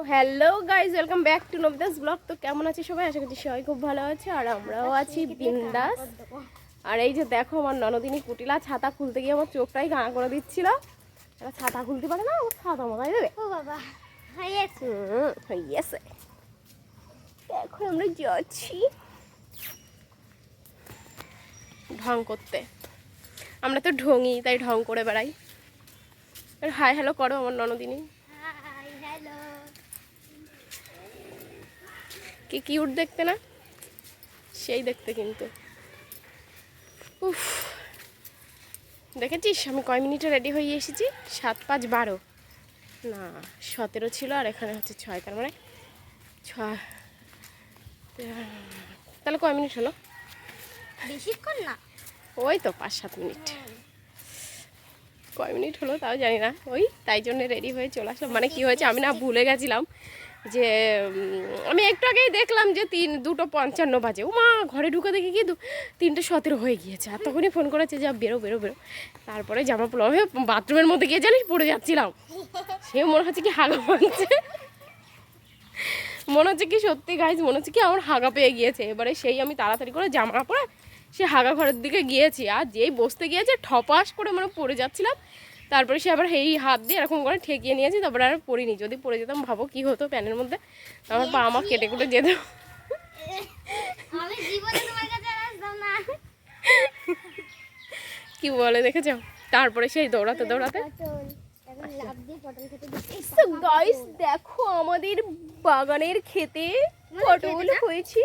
তো hello guys welcome back to Nabidas blog তো কেমন আছে সবাই? আশা করছি সবাই খুব ভালো আছে আর আমরাও আছি বিন্দাস। আর এই যে দেখো আমার ননদিনী কুটিলা ছাতা খুলতে গিয়ে আমার চোখটাই গাঁ করে দিচ্ছিল। এরা ছাতা খুলতে পারে না? আমার ছাতা মাথায় দেবে। এখন আমরা যাচ্ছি ঢং করতে। আমরা তো ঢঙি তাই ঢং করে বেড়াই। আর হাই হ্যালো করো আমার ননদিনী হাই হ্যালো কি কিউট দেখতে না? সেই দেখতে কিন্তু। উফ। দেখেছিস? আমি কয় মিনিটে রেডি হয়ে এসেছি? সাত পাঁচ বারো। না সতেরো ছিল আর এখানে হচ্ছে ছয় তার মানে ছয়। তাহলে কয় মিনিট হলো? বেশিক্ষণ না। ওই তো পাঁচ সাত মিনিট। কয় মিনিট হলো তাও জানি না। ওই তাই জন্য রেডি হয়ে চলে আসলাম। মানে কি হয়েছে আমি না ভুলে গেছিলাম। যে আমি একটু আগেই দেখলাম যে তিন, দুটো পঞ্চান্ন বাজে। ও মা ঘরে ঢুকে দেখি কি তিনটে সতেরো হয়ে গিয়েছে। আর তখনই ফোন করেছে যা বেরো বেরো বেরো। তারপরে জামা পড়ল। আমি বাথরুমের মধ্যে গিয়ে জানিস পড়ে যাচ্ছিলাম। সে মনে হচ্ছে কি হাগা মানছে মনে হচ্ছে কি সত্যি গাইজ মনে হচ্ছে কি আমার হাগা পেয়ে গিয়েছে। এবারে সেই আমি তাড়াতাড়ি করে জামা পরে সে হাগা ঘরের দিকে গিয়েছি। আর যেই বসতে গিয়েছে, ঠপাস করে মানে পড়ে যাচ্ছিলাম। তারপরে সে আবার এই হাত দিয়ে এরকম করে ঠেকিয়ে নিয়েছি তারপরে আর পড়িনি যদি পড়ে যেতাম ভাবো কি হতো প্যানের মধ্যে। আমার পা আমার কেটে কুটে যেত আমি জীবনে তোমার কাছে আর আসতাম না। কি বলে দেখেছ? তারপরে সেই দৌড়াতে দৌড়াতে। গাইস দেখো আমাদের বাগানের খেতে পটল হয়েছে।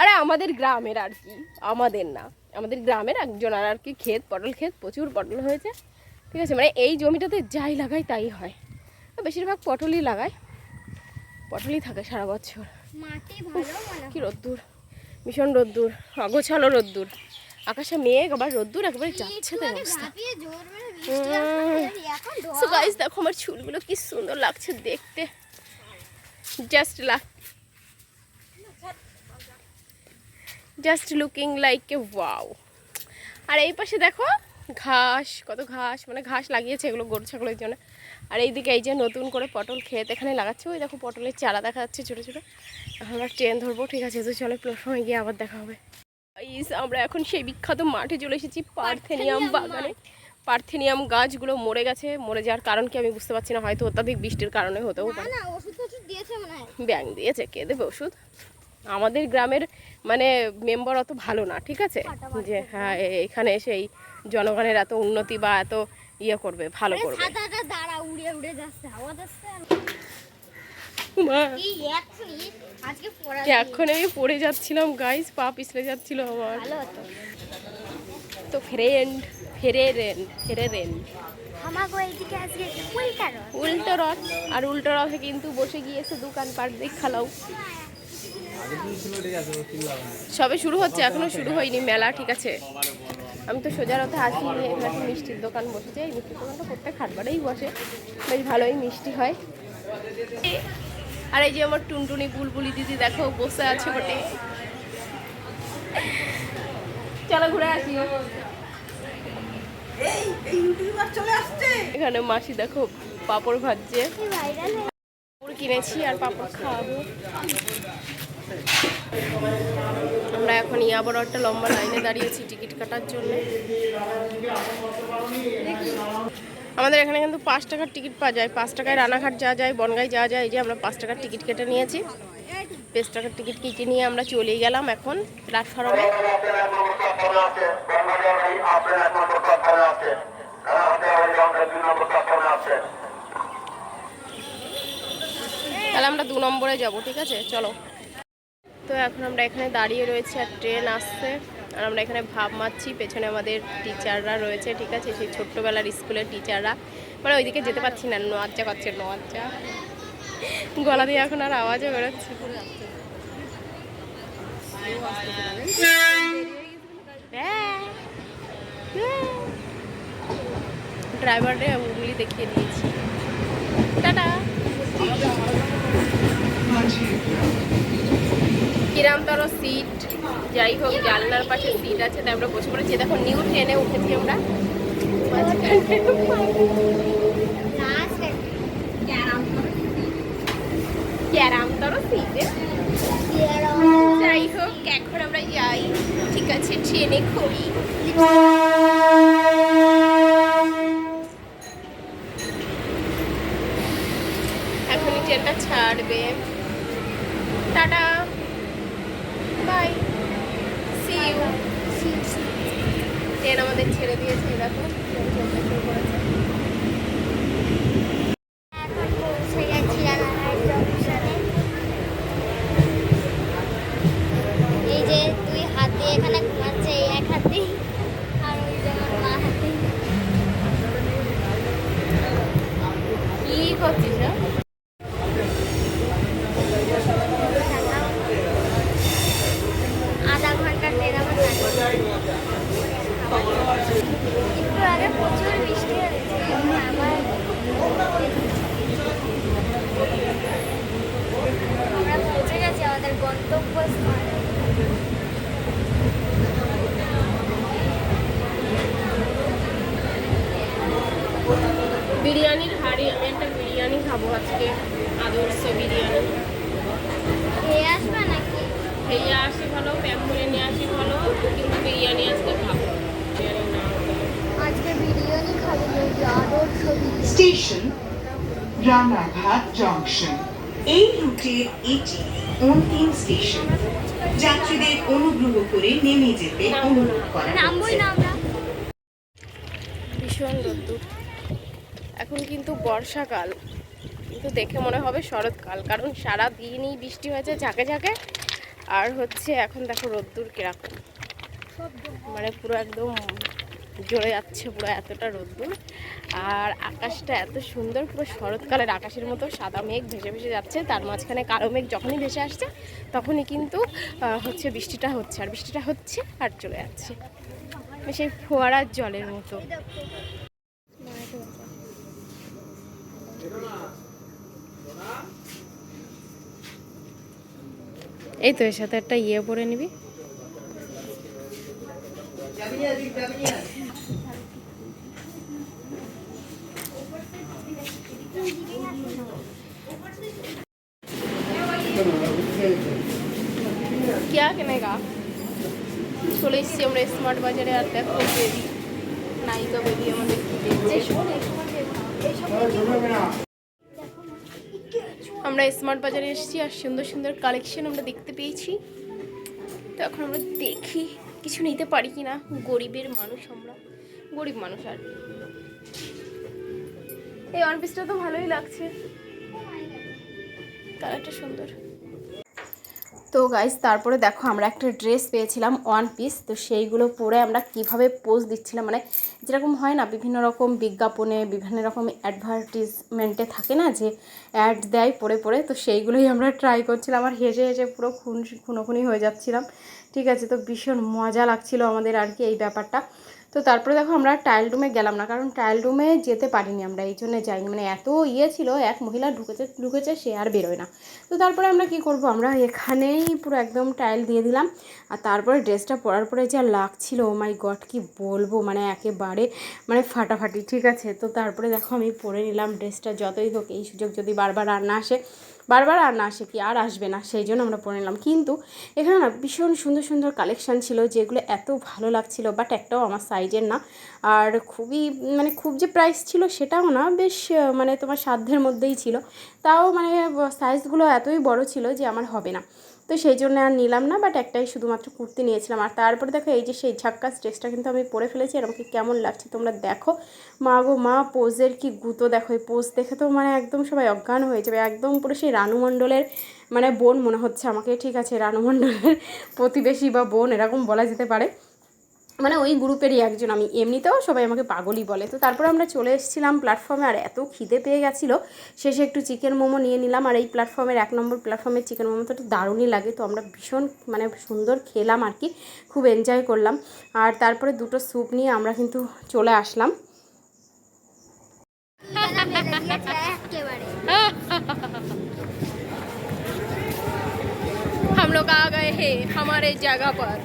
আরে আমাদের গ্রামের আর কি আমাদের না। আমাদের গ্রামের একজন আর আর কি ক্ষেত পটল ক্ষেত প্রচুর পটল হয়েছে। ঠিক আছে? মানে এই জমিটাতে যাই লাগাই তাই হয়। বেশিরভাগ পটলই লাগায় পটলই থাকে সারা বছর। কি রোদ্দুর। ভীষণ রোদ্দুর। অগোছালো রোদ্দুর। আকাশে মেঘ আবার রোদ্দুর একেবারে যাচ্ছে তাই অবস্থা। সো গাইস দেখো আমার চুলগুলো কি সুন্দর লাগছে দেখতে। জাস্ট লাগ just looking like a wow আর এই পাশে দেখো ঘাস কত ঘাস মানে ঘাস লাগিয়েছে এগুলো গরু ছাগলের জন্য। আর এইদিকে এই যে নতুন করে পটল ক্ষেত এখানে লাগাচ্ছে ওই দেখো পটলের চারা দেখা যাচ্ছে ছোটো ছোটো। এখন আমরা ট্রেন ধরবো ঠিক আছে তো চলে প্ল্যাটফর্মে গিয়ে আবার দেখা হবে। আমরা এখন সেই বিখ্যাত মাঠে চলে এসেছি পার্থেনিয়াম বাগানে পার্থেনিয়াম গাছগুলো মরে গেছে মরে যাওয়ার কারণ কি আমি বুঝতে পারছি না হয়তো অত্যাধিক বৃষ্টির কারণে হতেও না পারে ব্যাং দিয়েছে কে দেবে ওষুধ? আমাদের গ্রামের মানে মেম্বার অত ভালো না ঠিক আছে? যে হ্যাঁ এখানে এসে এই জনগণের এত উন্নতি বা এত ইয়ে করবে ভালো করবে। উড়ে উড়ে যাচ্ছে হাওয়া মা, এই একচুয়ালি আজকে পড়া এখন আমি পড়ে যাচ্ছিলাম গাইস পা পিছলে যাচ্ছিল আমার। তো ফ্রেন্ড ফেরে রেন ফেরে রেন উল্টো রথ। আর উল্টো রথে কিন্তু বসে গিয়েছে দোকান পাট দেখালাও সবে শুরু হচ্ছে এখনও শুরু হয়নি মেলা ঠিক আছে। আমি তো সোজা রথে আসিনি এখানে একটা মিষ্টির দোকান বসেছে এই মিষ্টির দোকানটা প্রত্যেক হাটবারেই বসে। বেশ ভালোই মিষ্টি হয়। আর এই যে আমার টুনটুনি বুলবুলি দিদি দেখো বসে আছে বটে। চলো ঘুরে আসি। এখানে মাসি দেখো পাপড় ভাজছে। পাপড় কিনেছি আর পাপড় খাওয়াবো। আমরা এখন ইয়াবর একটা লম্বা লাইনে দাঁড়িয়েছি টিকিট কাটার জন্য। আমাদের এখানে কিন্তু পাঁচ টাকার টিকিট পাওয়া যায়। পাঁচ টাকায় রানাঘাট যাওয়া যায় বনগাই যাওয়া যায়, এই যে আমরা পাঁচ টাকার টিকিট কেটে নিয়েছি। পাঁচ টাকার টিকিট কেটে নিয়ে আমরা চলে গেলাম এখন প্ল্যাটফর্মে। তাহলে আমরা দু নম্বরে যাব, ঠিক আছে? চলো। তো এখন আমরা এখানে দাঁড়িয়ে রয়েছি আর ট্রেন আসছে। আর আমরা এখানে ভাব মারছি, পেছনে আমাদের টিচাররা রয়েছে, ঠিক আছে? সেই ছোট্টবেলার স্কুলের টিচাররা। মানে ওইদিকে যেতে পারছি না নোয়াজ্জা করছে নোয়াজ্জা গলা দিয়ে এখন আর আওয়াজও বেরোচ্ছে ড্রাইভারে উগলি দেখিয়ে দিয়েছি। টাটা। কিরাম তোর সিট যাই হোক, জানলার পাশে সিট আছে, তাই আমরা বসে পড়েছি। দেখো নিউ ট্রেনে উঠেছি আমরা। সিটে যাই হোক, এখন আমরা যাই। ঠিক আছে ট্রেনে এখনই ছাড়বে। Tata bye see you train আমাদের ছেড়ে এই যে দুই হাত দিয়ে এখানে ঘুমাচ্ছে, এই এক হাত আর মা হাতে। কি করছিস না আধা ঘণ্টা ট্রেন আমার লাগে একটু আগে প্রচুর বৃষ্টি হয়েছে আবার আমরা পৌঁছে গেছি আমাদের গন্তব্যস্থলে বিরিয়ানির হাড়ি আমি একটা বিরিয়ানি খাব আজকে আদর্শ বিরিয়ানি খেয়ে আসবে নাকি খেয়ে আসি ভালো প্যাম্পুরে নিয়ে আসি ভালো কিন্তু বিরিয়ানি আজকে খাব। না আজকে বিরিয়ানি খাব স্টেশন রানাঘাট জংশন। এই রুটের এটি অন্তিম স্টেশন। যাত্রীদের অনুগ্রহ করে নেমে যেতে অনুরোধ করা না ভীষণ রোদ্দুর। এখন কিন্তু বর্ষাকাল। কিন্তু দেখে মনে হবে শরৎকাল কারণ সারা দিনই বৃষ্টি হয়েছে ঝাঁকে ঝাঁকে। আর হচ্ছে এখন দেখো রোদ্দুর কীরকম। মানে পুরো একদম জ্বলে যাচ্ছে পুরো এতটা রোদ্দুর। আর আকাশটা এত সুন্দর, পুরো শরৎকালের আকাশের মতো সাদা মেঘ ভেসে ভেসে যাচ্ছে। তার মাঝখানে কালো মেঘ যখনই ভেসে আসছে, তখনই কিন্তু হচ্ছে বৃষ্টিটা হচ্ছে। আর বৃষ্টিটা হচ্ছে আর চলে যাচ্ছে। সেই ফোয়ারার জলের মতো। এই তো এর সাথে একটা ইয়ে পরে নিবি। क्या কেনেগা চলে এসেছি আমরা স্মার্ট বাজারে আর দেখো বেবি নায়িকা বেবি আমাদের কি দেখছে আমরা স্মার্ট বাজারে এসেছি আর সুন্দর সুন্দর কালেকশন আমরা দেখতে পেয়েছি। তো এখন আমরা দেখি, কিছু নিতে পারি কি না গরিবের মানুষ আমরা। গরিব মানুষ আর এই ওয়ান পিসটা তো ভালোই লাগছে। কালারটা সুন্দর। তো গাইজ তারপরে দেখো আমরা একটা ড্রেস পেয়েছিলাম ওয়ান পিস তো সেইগুলো পরে আমরা কীভাবে পোজ দিচ্ছিলাম? মানে যেরকম হয় না, বিভিন্ন রকম বিজ্ঞাপনে, বিভিন্ন রকম অ্যাডভার্টিজমেন্টে থাকে না যে অ্যাড দেয় পরে পরে, তো সেইগুলোই আমরা ট্রাই করছিলাম আর হেসে হেসে পুরো খুন খুনোখুনি হয়ে যাচ্ছিলাম। ঠিক আছে, তো ভীষণ মজা লাগছিল আমাদের আর কি এই ব্যাপারটা। তো তারপরে দেখো আমরা ট্রায়াল রুমে গেলাম না, কারণ ট্রায়াল রুমে যেতে পারিনি আমরা, এই জন্য যাইনি। মানে এত ইয়ে ছিল, এক মহিলা ঢুকেছে ঢুকেছে, সে আর বেরোয় না। তো তারপরে আমরা কি করব? আমরা এখানেই পুরো একদম টাইল দিয়ে দিলাম। আর তারপরে ড্রেসটা পরার পরে যা লাগছিল ও মাই গড কি বলব? মানে একেবারে মানে ফাটাফাটি, ঠিক আছে? তো তারপরে দেখো আমি পরে নিলাম ড্রেসটা যতই হোক, এই সুযোগ যদি বারবার আর না আসে বারবার আর না আসে কি, আর আসবে না, সেই জন্য আমরা পরে নিলাম। কিন্তু এখানে না ভীষণ সুন্দর সুন্দর কালেকশান ছিল যেগুলো এত ভালো লাগছিল বাট একটাও আমার সাইজের না। আর খুবই মানে খুব যে প্রাইস ছিল সেটাও না, বেশ মানে তোমার সাধ্যের মধ্যেই ছিল। তাও মানে সাইজগুলো এতই বড় ছিল যে আমার হবে না। তো সেই জন্য আর নিলাম না বাট একটাই শুধুমাত্র কুর্তি নিয়েছিলাম। আর তারপরে দেখো, এই যে সেই ঝাক্কাস ড্রেসটা কিন্তু আমি পরে ফেলেছি এরকম কেমন লাগছে তোমরা দেখো। মা গো, মা, পোজের কি গুঁতো, দেখো, এই পোজ দেখে তো মানে একদম সবাই অজ্ঞান হয়ে যাবে, একদম পুরো সেই রানু মণ্ডলের মানে বোন মনে হচ্ছে আমাকে, ঠিক আছে, রানু মণ্ডলের প্রতিবেশী বা বোন, এরকম বলা যেতে পারে। মানে ওই গ্রুপেরই একজন আমি এমনিতেও সবাই আমাকে পাগলই বলে তো তারপরে আমরা চলে এসেছিলাম প্ল্যাটফর্মে আর এত খিদে পেয়ে গেছিলো শেষে একটু চিকেন মোমো নিয়ে নিলাম আর এই প্ল্যাটফর্মের এক নম্বর প্ল্যাটফর্মের চিকেন মোমো তো একটু দারুণই লাগে তো আমরা ভীষণ মানে সুন্দর খেলাম আর কি খুব এনজয় করলাম আর তারপরে দুটো স্যুপ নিয়ে আমরা কিন্তু চলে আসলাম একেবারে हम लोग आ गए हैं हमारे जगह पर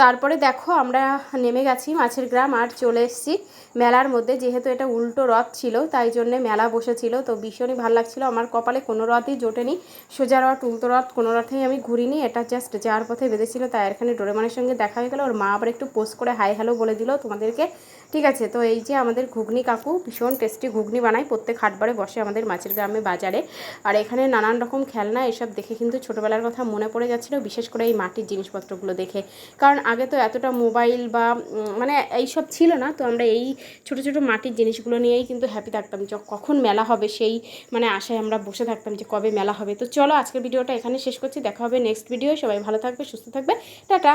তারপরে দেখো আমরা নেমে গেছি মাছের গ্রাম আর চলে এসেছি মেলার মধ্যে। যেহেতু এটা উল্টো রথ ছিল, তাই জন্যে মেলা বসেছিল। তো ভীষণই ভালো লাগছিল। আমার কপালে কোনো রথই জোটেনি। সোজা রথ, উল্টো রথ, কোনো রথেই আমি ঘুরিনি। এটা জাস্ট যাওয়ার পথে বেঁধেছিল, তাই এখানে ডোরেমানের সঙ্গে দেখা হয়ে গেলো। ওর মা আবার একটু পোস্ট করে হাই হ্যালো বলে দিল তোমাদেরকে। ঠিক আছে, তো এই যে আমাদের ঘুগনি কাকু ভীষণ টেস্টি ঘুগনি বানায়, প্রত্যেক হাটবারে বসে আমাদের মাছের গ্রামে বাজারে। আর এখানে নানান রকম খেলনা, এসব দেখে কিন্তু ছোটোবেলার কথা মনে পড়ে যাচ্ছিল, বিশেষ করে এই মাটির জিনিসপত্রগুলো দেখে। কারণ আগে তো এতটা মোবাইল বা মানে এইসব ছিল না, তো আমরা এই ছোটো ছোটো মাটির জিনিসগুলো নিয়েই কিন্তু হ্যাপি থাকতাম যে কখন মেলা হবে সেই মানে আশায় আমরা বসে থাকতাম যে কবে মেলা হবে। তো চলো আজকের ভিডিওটা এখানে শেষ করছি, দেখা হবে নেক্সট ভিডিও সবাই ভালো থাকবে, সুস্থ থাকবে, টাটা!